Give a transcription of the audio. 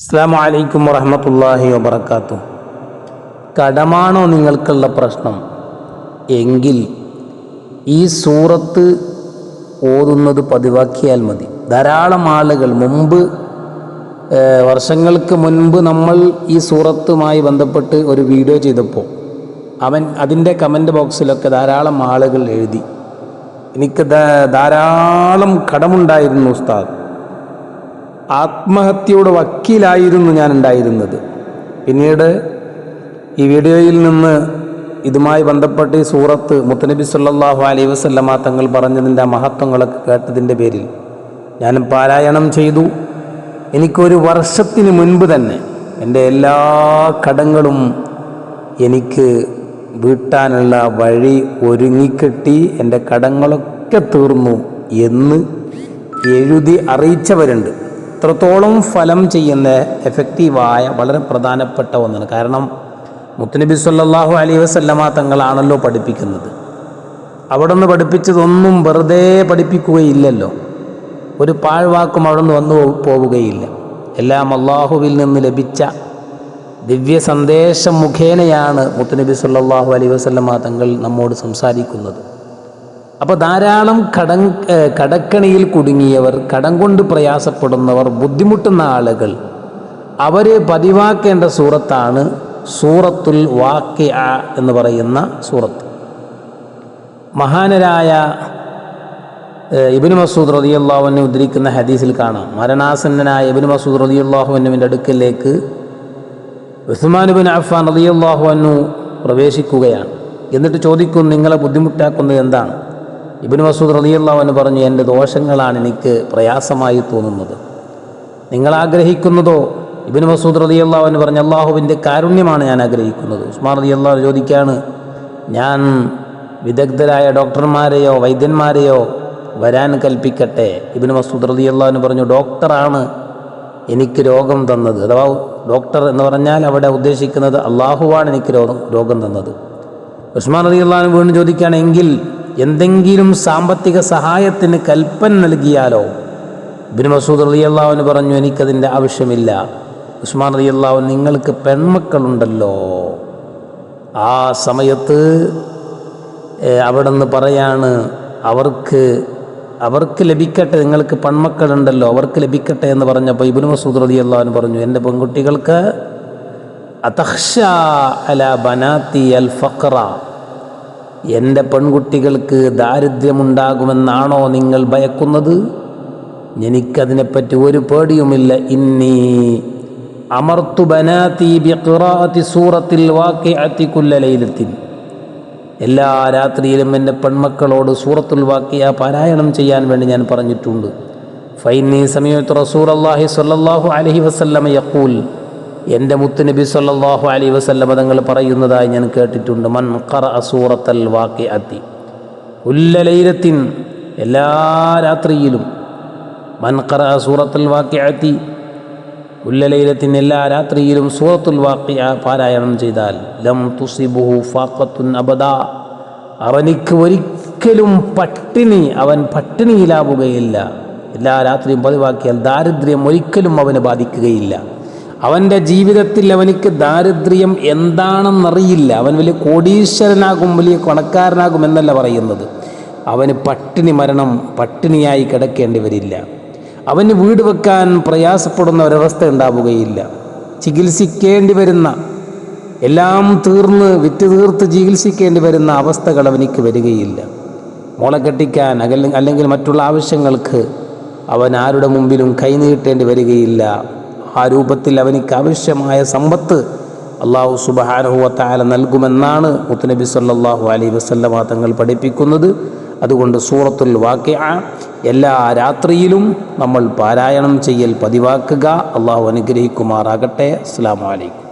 അസ്സാം വറഹമത്തല്ലാഹി വബർക്കാത്തു കടമാണോ നിങ്ങൾക്കുള്ള പ്രശ്നം? എങ്കിൽ ഈ സൂറത്ത് ഓതുന്നത് പതിവാക്കിയാൽ മതി. ധാരാളം ആളുകൾ മുമ്പ് വർഷങ്ങൾക്ക് മുൻപ് നമ്മൾ ഈ സൂറത്തുമായി ബന്ധപ്പെട്ട് ഒരു വീഡിയോ ചെയ്തപ്പോൾ അവൻ അതിന്റെ കമന്റ് ബോക്സിലൊക്കെ ധാരാളം ആളുകൾ എഴുതി. എനിക്ക് ധാരാളം കടമുണ്ടായിരുന്നു ഉസ്താദ്. ആത്മഹത്യയുടെ വക്കീലായിരുന്നു ഞാൻ ഉണ്ടായിരുന്നത് പിന്നീട് ഈ വീഡിയോയിൽ നിന്ന് ഇതുമായി ബന്ധപ്പെട്ട് ഈ സൂറത്ത് മുത്തനബി സല്ലാഹു അലൈ വസല്ലമ തങ്ങൾ പറഞ്ഞതിന്റെ ആ മഹത്വങ്ങളൊക്കെ കേട്ടതിന്റെ പേരിൽ ഞാൻ പാരായണം ചെയ്തു. എനിക്കൊരു വർഷത്തിന് മുൻപ് തന്നെ എന്റെ എല്ലാ കടങ്ങളും എനിക്ക് വീട്ടാനുള്ള വഴി ഒരുങ്ങിക്കെട്ടി. എന്റെ കടങ്ങളൊക്കെ തീർന്നു എന്ന് എഴുതി അറിയിച്ചവരുണ്ട്. ഇത്രത്തോളം ഫലം ചെയ്യുന്ന എഫക്റ്റീവായ വളരെ പ്രധാനപ്പെട്ട ഒന്നാണ്. കാരണം മുത്തനബി സല്ലാഹു അലൈഹി വസല്ലമ തങ്ങളാണല്ലോ പഠിപ്പിക്കുന്നത്. അവിടെ നിന്ന് പഠിപ്പിച്ചതൊന്നും വെറുതെ പഠിപ്പിക്കുകയില്ലല്ലോ. ഒരു പാഴ്വാക്കും അവിടെ നിന്ന് വന്നു പോവുകയില്ല. എല്ലാം അള്ളാഹുവിൽ നിന്ന് ലഭിച്ച ദിവ്യ സന്ദേശം മുഖേനയാണ് മുത്തനബി സല്ലാഹു അലൈഹി വസല്ലമ തങ്ങൾ നമ്മോട് സംസാരിക്കുന്നത്. അപ്പോൾ ധാരാളം കടം കടക്കണിയിൽ കുടുങ്ങിയവർ കടം കൊണ്ട് പ്രയാസപ്പെടുന്നവർ ബുദ്ധിമുട്ടുന്ന ആളുകൾ അവർ പതിവാക്കേണ്ട സൂറത്താണ് സൂറത്തുൽ വാക്യ എന്ന് പറയുന്ന സൂറത്ത്. മഹാനരായ ഇബ്നു മസൂദ് റതിയുള്ളാഹുവിനെ ഉദ്ധരിക്കുന്ന ഹദീസിൽ കാണാം. മരണാസന്നനായ ഇബ്നു മസൂദ് റളിയല്ലാഹുവിന്റെ അടുക്കലേക്ക് ഉസ്മാൻ ബിൻ അഫ്ഫാൻ അൻഹു പ്രവേശിക്കുകയാണ്. എന്നിട്ട് ചോദിക്കും നിങ്ങളെ ബുദ്ധിമുട്ടാക്കുന്നത് എന്താണ്? ഇബ്നു മസൂദ് അൻഹു പറഞ്ഞു എന്റെ ദോഷങ്ങളാണ് എനിക്ക് പ്രയാസമായി തോന്നുന്നത്. നിങ്ങൾ ആഗ്രഹിക്കുന്നതോ? ഇബ്നു മസൂദ് അൻഹു പറഞ്ഞു അള്ളാഹുവിന്റെ കാരുണ്യമാണ് ഞാൻ ആഗ്രഹിക്കുന്നത്. ഉസ്മാൻ റളിയല്ലാഹു ചോദിക്കുകയാണ് ഞാൻ വിദഗ്ധരായ ഡോക്ടർമാരെയോ വൈദ്യന്മാരെയോ വരാൻ കൽപ്പിക്കട്ടെ? ഇബ്നു മസൂദ് അൻഹു പറഞ്ഞു ഡോക്ടറാണ് എനിക്ക് രോഗം തന്നത്. അഥവാ ഡോക്ടർ എന്ന് പറഞ്ഞാൽ അവിടെ ഉദ്ദേശിക്കുന്നത് അള്ളാഹുവാണ് എനിക്ക് രോഗം രോഗം തന്നത്. ഉസ്മാൻ അള്ളഹാൻ വീണ്ടും ചോദിക്കുകയാണെങ്കിൽ എന്തെങ്കിലും സാമ്പത്തിക സഹായത്തിന് കൽപ്പൻ നൽകിയാലോ? ബിൻ മസൂദ് അലി അള്ളാഹുവിന് പറഞ്ഞു എനിക്കതിന്റെ ആവശ്യമില്ല. ഉസ്മാൻ അലി അള്ളാഹു നിങ്ങൾക്ക് പെൺമക്കളുണ്ടല്ലോ. ആ സമയത്ത് അവിടെ നിന്ന് പറയാണ് അവർക്ക് അവർക്ക് ലഭിക്കട്ടെ നിങ്ങൾക്ക് പെൺമക്കളുണ്ടല്ലോ അവർക്ക് ലഭിക്കട്ടെ എന്ന് പറഞ്ഞപ്പോൾ ഇബിന് മസൂദ് റതി അള്ളഹാൻ പറഞ്ഞു എന്റെ പെൺകുട്ടികൾക്ക് അതഹ്ഷ അല ബനാത്തി അൽ ഫക്ര എന്റെ പെൺകുട്ടികൾക്ക് ദാരിദ്ര്യമുണ്ടാകുമെന്നാണോ നിങ്ങൾ ഭയക്കുന്നത്? എനിക്കതിനെപ്പറ്റി ഒരു പേടിയുമില്ല. ഇന്നി അമർത്തു ബനാത്തി സൂറത്തിൽ വാക്കിഅത്തി കുല്ല ലൈലത്തിൻ. എല്ലാ രാത്രിയിലും എന്റെ പെൺമക്കളോട് സൂറത്തുൽ വാക്കിയ പാരായണം ചെയ്യാൻ വേണ്ടി ഞാൻ പറഞ്ഞിട്ടുണ്ട്. ഫൈനി സമയത്ത് റസൂർ അള്ളാഹി സല്ലാഹു അലഹി വസല്ലമ എന്റെ മുത്തുനബി സല്ലാഹു അലൈഹി വസല്ലമ തങ്ങൾ പറയുന്നതായി ഞാൻ കേട്ടിട്ടുണ്ട്. മൻ ഖറ സൂറത്തൽ വാക്കി അത്തി ഉല്ലലൈലത്തിൻ എല്ലാ രാത്രിയിലും മൻ ഖറ സൂറത്തുൽ വാക്കി അത്തി ഉല്ലലൈലത്തിൻ എല്ലാ രാത്രിയിലും സൂറത്തുൽ വാക്കിയ പാരായണം ചെയ്താൽ ലം തുസിബുഹു ഫാഖത്തുൻ അബദ. അവനിക്ക് ഒരിക്കലും പട്ടിണി അവൻ പട്ടിണിയിലാവുകയില്ല. എല്ലാ രാത്രിയും പതിവാക്കിയാൽ ദാരിദ്ര്യം ഒരിക്കലും അവനെ ബാധിക്കുകയില്ല. അവന്റെ ജീവിതത്തിൽ അവനിക്ക് ദാരിദ്ര്യം എന്താണെന്നറിയില്ല. അവൻ വലിയ കോടീശ്വരനാകും വലിയ പണക്കാരനാകും എന്നല്ല പറയുന്നത്. അവന് പട്ടിണി മരണം പട്ടിണിയായി കിടക്കേണ്ടി വരില്ല. അവന് വീട് വെക്കാൻ പ്രയാസപ്പെടുന്ന ഒരവസ്ഥ ഉണ്ടാവുകയില്ല. ചികിത്സിക്കേണ്ടി വരുന്ന എല്ലാം തീർന്ന് വിറ്റ് തീർത്ത് ചികിത്സിക്കേണ്ടി വരുന്ന അവസ്ഥകൾ അവനിക്ക് വരികയില്ല. മോളെ കെട്ടിക്കാൻ അല്ലെങ്കിൽ മറ്റുള്ള ആവശ്യങ്ങൾക്ക് അവൻ ആരുടെ മുമ്പിലും കൈനീട്ടേണ്ടി വരികയില്ല. ആ രൂപത്തിൽ അവനിക്ക് ആവശ്യമായ സമ്പത്ത് അള്ളാഹു സുബഹാനുഹുവത്തായ നൽകുമെന്നാണ് മുത്തനബി സല്ലാഹു അലൈ വസല്ലമ തങ്ങൾ പഠിപ്പിക്കുന്നത്. അതുകൊണ്ട് സൂറത്തുൽ വാക്യ എല്ലാ രാത്രിയിലും നമ്മൾ പാരായണം ചെയ്യൽ പതിവാക്കുക. അള്ളാഹു അനുഗ്രഹിക്കുമാറാകട്ടെ. അസ്സാം വലൈക്കും